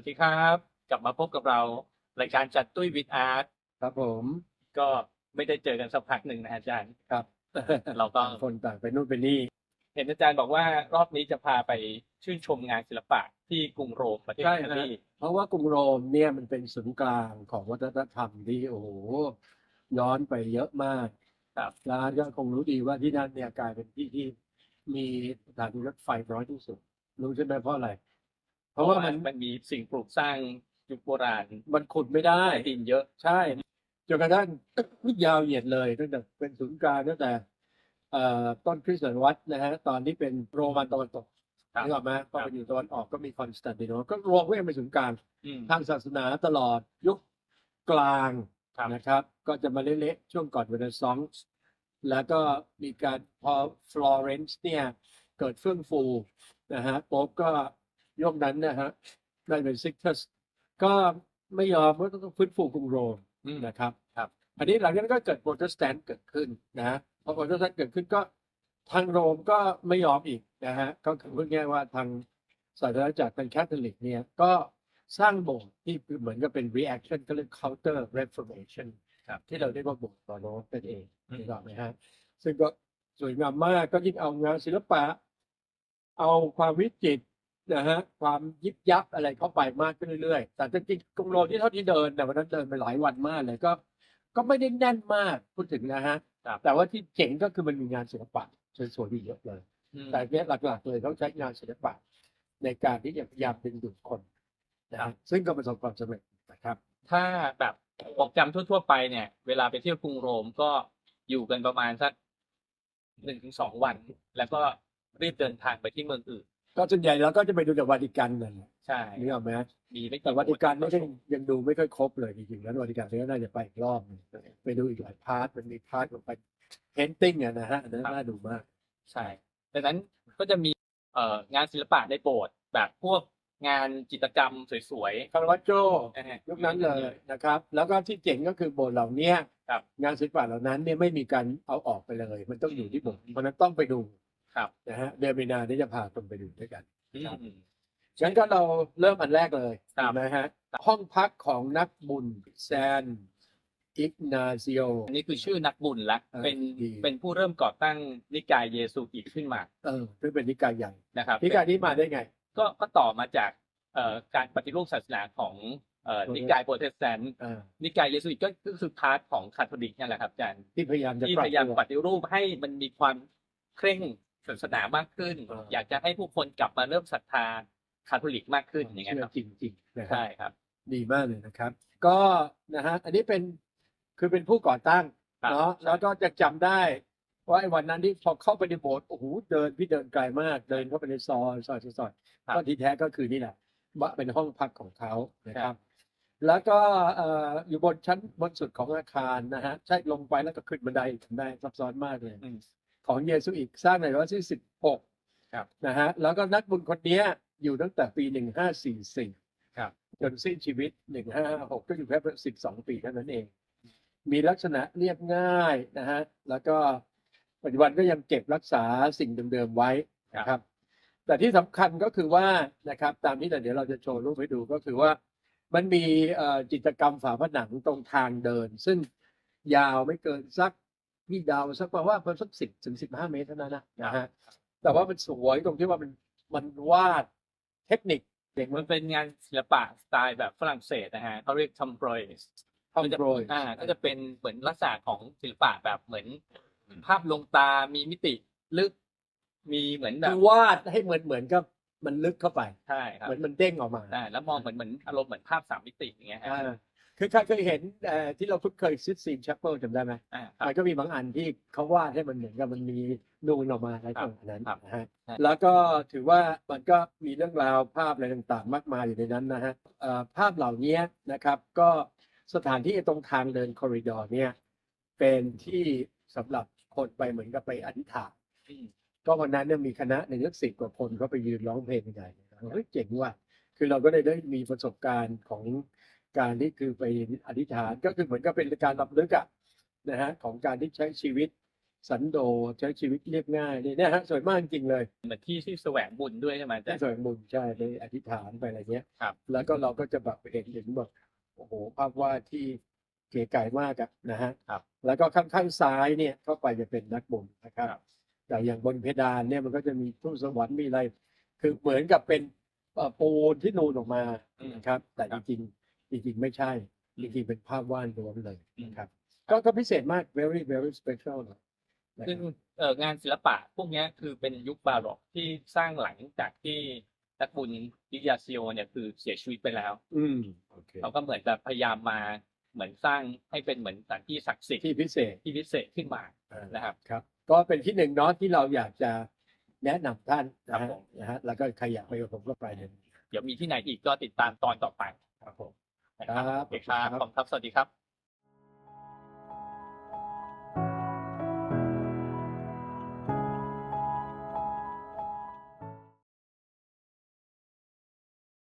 วัสดีครับ กลับมาพบกับเรารายการจัดตุ้ยวิดอาร์ตครับผมก็ไม่ได้เจอกันสักพักหนึ่งนะอาจารย์ครับ เราก็ต่างคนต่างไปนู่นไปนี่ เห็นอาจารย์บอกว่ารอบนี้จะพาไปชื่นชมงานศิลปะที่กรุงโรมประเทศใช่อินะตาลีเพราะว่ากรุงโรมเนี่ยมันเป็นศูนย์กลางของวัฒนธรรมที่โอ้โหย้อนไปเยอะมากครับร้านก็คงรู้ดีว่าที่นั่นเนี่ยกลายเป็นที่ที่มีสถานีรถไฟน้อยที่สุดรู้ใช่ไหมเพราะอะไรเพราะว่ามันมันมีสิ่งปลูกสร้างยุคโบราณมันขุดไม่ได้ใต้ดินเยอะใช่จนกระทั่งยาวเหยียดเลยตั้งแต่เป็นศูนย์กลางตั้งแต่เอ่อต้นคริสตศตวรรษนะฮะตอนที่เป็นโรมันตะวันตกครับนึกออกไหมพอครัไปบอยู่ตะวันออกก็มีคอนสแตนติโนปลก็รวมก็ยังเป็นศูนย์กลางอืมทางศาสนาตลอดยุคกลางครับนะครับ ก็จะมาเละๆช่วงก่อนเวเนซองส์แล้วก็มีการพอฟลอเรนซ์เนี่ยเกิดเฟื่องฟูนะฮะโป๊ปก็ ยกนั้นนะฮะได้เป็นซิกทัสก็ไม่ยอมว่าต้องฟื้นฟูกรุงโรมอืมนะครับครับ อันนี้หลังจากนั้นก็เกิดโปรเตสแตนต์เกิดขึ้นนะฮะพอโปรเตสแตนต์เกิดขึ้นก็ทางโรมก็ไม่ยอมอีกนะฮะก็คือพูดง่ายๆว่าทางศาสนาจักรเป็นแคทอลิกเนี่ยก็สร้างโบสถ์ที่เหมือนกับเป็น reaction ก็เรียก counter reformation ครับที่เราเรียกว่าโบสถ์ตอนโน้นเป็นเองอืมถูกต้องไหมฮะซึ่งก็สวยงามมากก็ยิ่งเอางานศิลปะ เอาความวิจิตร นะฮะความยิบยับอะไรเข้าไปมากขึ้นเรื่อยๆ แต่จริงๆกรุงโรมที่เท่าที่เดินแต่ยวันนั้นเดินไปหลายวันมากเลยก็ ก็ไม่ได้แน่นมากพูดถึงนะฮะ ครับ แต่ว่าที่เจ๋งก็คือมันมีงานศิลปะสวยๆอยู่เยอะเลยอืมแต่เนี้ยหลักๆเลยต้องใช้งานศิลปะในการที่จะพยายามดึงดูดคนนะครัฮะบ ซึ่งก็ประสบความสำเร็จนะครับ ถ้าแบบโปรแกรมทั่ว ๆ ไปเนี่ย เวลาไปเที่ยวกรุงโรมก็อยู่กันประมาณสักหนึ่งถึงสองวัน แล้วก็รีบเดินทางไปที่เมืองอื่น ก็ส่วนใหญ่เราก็จะไปดูจากวาติกันนั่นแหละใช่นึกออกไหมมีไม่กี่แต่วาติกันไม่ใช่วัยังดูไม่ค่อยครบเลยจริงๆแล้ววาติกันนี่ก็น่าจะไปอีกรอบหนึ่งไปดูอีกหลายพาร์ทมันมีพาร์ทของไปเพนติ้งอะนะฮะอันนั้นน่าดูมาก ใช่ดังนั้นก็จะมีเอ่องานศิลปะในโบสถ์แบบพวกงานจิตรกรรมสวยคารวัตโจๆนะฮะยุคนั้นเลยนะครับ แล้วก็ที่เจ๋งก็คือโบสถ์เหล่าเนี้ยครับงานศิลปะเหล่านั้นเนี่ยไม่มีการเอาออกไปเลย มันต้องอยู่ที่โบสถ์เพราะฉะนั้นต้องไปดู ครับ นะฮะเดือนมีนาที่จะพาคนไปดูด้วยกันอืมงั้นก็เราเริ่มอันแรกเลยครับ นะฮะห้องพักของนักบุญแซนอิกนาซิโอ อันนี้คือชื่อนักบุญละเออเป็นดี เป็นผู้เริ่มก่อตั้งนิกายเยซูอิตขึ้นมาเออซึ่งเป็นนิกายใหญ่นะครับนิกายนี้มาได้ไง ก็ก็ต่อมาจากเอ่อการปฏิรูปศาสนาของเอ่อโปรเตสนิกายโปรเตสแตนต์อ่านิกายเยซูอิตก็ก็คือพาร์ทของคาทอลิกนั่นแหละครับอาจารย์ที่พยายามจะที่ปรับพยายามตัว ปฏิรูปให้มันมีความเคร่ง ศาสนามากขึ้น อ่า อยากจะให้ผู้คนกลับมาเริ่มศรัทธาคาทอลิกมากขึ้นอย่างเงี้ยเชื่คอรับจริงๆนะครัใช่บครับ ดีมากเลยนะครับ ก็นะฮะอันนี้เป็นคือเป็นผู้ก่อตั้งครับเนาะแล้วก็จะจำได้ว่าไอ้วันนั้นที่พอเข้าไปในโบสถ์โอ้โหเดินพี่เดินไกลมาก เดินเข้าไปในซอยซอยซอยซอยครับก็ที่แท้ก็คือนี่แหละว่าเป็นห้องพักของเขานะคครัรับ บ แล้วก็เอ่ออยู่บนชั้นบนสุดของอาคารนะฮะใช่ลงไปแล้วก็ขึ้นบันไดขึ้นได้ซับซ้อนมากเลย อืม ของเยซูอีกสร้างในรัชกาลที่สิบหกครับนะฮะแล้วก็นักบุญคนเนี้ยอยู่ตั้งแต่ปีหนึ่งห้าสี่สี่ครับจนสิ้นชีวิตหนึ่งห้าหกก็อยู่แค่สิบสองปีเท่านั้นเอง มีลักษณะเรียบง่ายนะฮะแล้วก็ปัจจุบันก็ยังเก็บรักษาสิ่งเดิมๆไว้นะครับ แต่ที่สำคัญก็คือว่านะครับ ตามที่เดี๋ยวเราจะโชว์รูปให้ดูก็คือว่ามันมีเอ่อจิตรกรรมฝาผนังตรงทางเดิน ซึ่งยาวไม่เกินสัก พี่ดาวสักประมาณสักสิบถึงสิบห้าเมตรเท่านั้นนะนะฮะแต่ว่ามันสวยตรงที่ว่ามันมันวาดเทคนิคเด็กมัมันนเป็นงานศิลปะสไตล์แบบฝรั่งเศสนะฮะเขาเรียกทำโปรยทำโปรยอ่าก็จะเป็นเหมือนลักษณะของศิลปะแบบเหมือน ภาพลงตามีมิติลึก มีเหมือนแบคืบอวาดให้เหมือนเหมือนกับมันลึกเข้าไปใช่ครับเหมือนมันเด้งออกมาอ่าแล้วมองเหมือนเหมือนอารมณ์เหมือนภาพสามมิติอย่างเงี้ยฮะอ่า คือใครเคยเห็นเอ่อที่เราคุ้นเคยซิสซีนชัปเปิลจำได้ไหมอ่าครับ มันก็มีบางอันที่เขาวาดให้มันเหมือนกับมันมีนูนออกมาอะไรประมาณนั้นครับนะฮะใช่แล้วก็ถือว่ามันก็มีเรื่องราวภาพอะไรต่างๆ มากมายอยู่ในนั้นนะฮะเอ่อภาพเหล่านี้นะครับ ก็สถานที่ตรงทางเดินคอริดอร์เนี่ยเป็นที่สำหรับคนไปเหมือนกับไปอธิษฐาน อืม ก็วันนั้นเนี่ยมีคณะหนึ่งสักสิบกว่าคนเขาไปยืนร้องเพลงกันใหญ่เลยเฮ้ยเจ๋งว่ะ คือเราก็ได้ได้มีประสบการณ์ของ การที่คือไปอธิษฐานก็คือเหมือนกับเป็นการรับลึกอะนะฮะของการที่ใช้ชีวิตสันโดษใช้ชีวิตเรียบง่ายนี่นะฮะสวยมากจริงๆเลยเหมือนที่ที่แสวงบุญด้วยใช่ไหมอาที่จารย์สวยมุญใช่ไปอธิษฐานไปอะไรเงี้ยครับ แล้วก็เราก็จะแบบเห็นเห็นแบบโอ้โหภาพวาดที่เก๋ไก่มากอะนะฮะครับ แล้วก็ข้างๆซ้ายเนี่ยเข้าไปจะเป็นนักบุญนะครับครับแต่อย่างบนเพดานเนี่ยมันก็จะมีทุ่งสวรรค์มีอะไร คือเหมือนกับเป็นเอ่อปูนที่นูนออกมาอืมนะครับ แต่คจรับริงๆ จริงๆไม่ใช่ จริงๆเป็นภาพวาดรวมเลยอืมนะครับ ก็ก็พิเศษมาก very very special นะนะซึ่งครับเอ่องานศิลปะพวกเนี้ยคือเป็นยุคบาโรกที่สร้างหลังจากที่นักบุญดิยาซิโอเนี่ยคือเสียชีวิตไปแล้ว อืมโอเคเขาก็เหมือนแบบพยายามมาเหมือนสร้างให้เป็นเหมือนสถานที่ศักดิ์สิทธิ์ที่พิเศษที่พิเศษขึ้นมาอ่านะครับครับ ก็เป็นที่หนึ่งเนาะที่เราอยากจะแนะนำท่านครันะบฮะผมนะฮะแล้วก็ใครอยากไปกับผมก็ไปเลยเดี๋ยวมีที่ไหนอีกก็ติดตามตอนต่อไปครับผม นะครับครับโอเคครับขอบคุณครับ สวัสดีครับ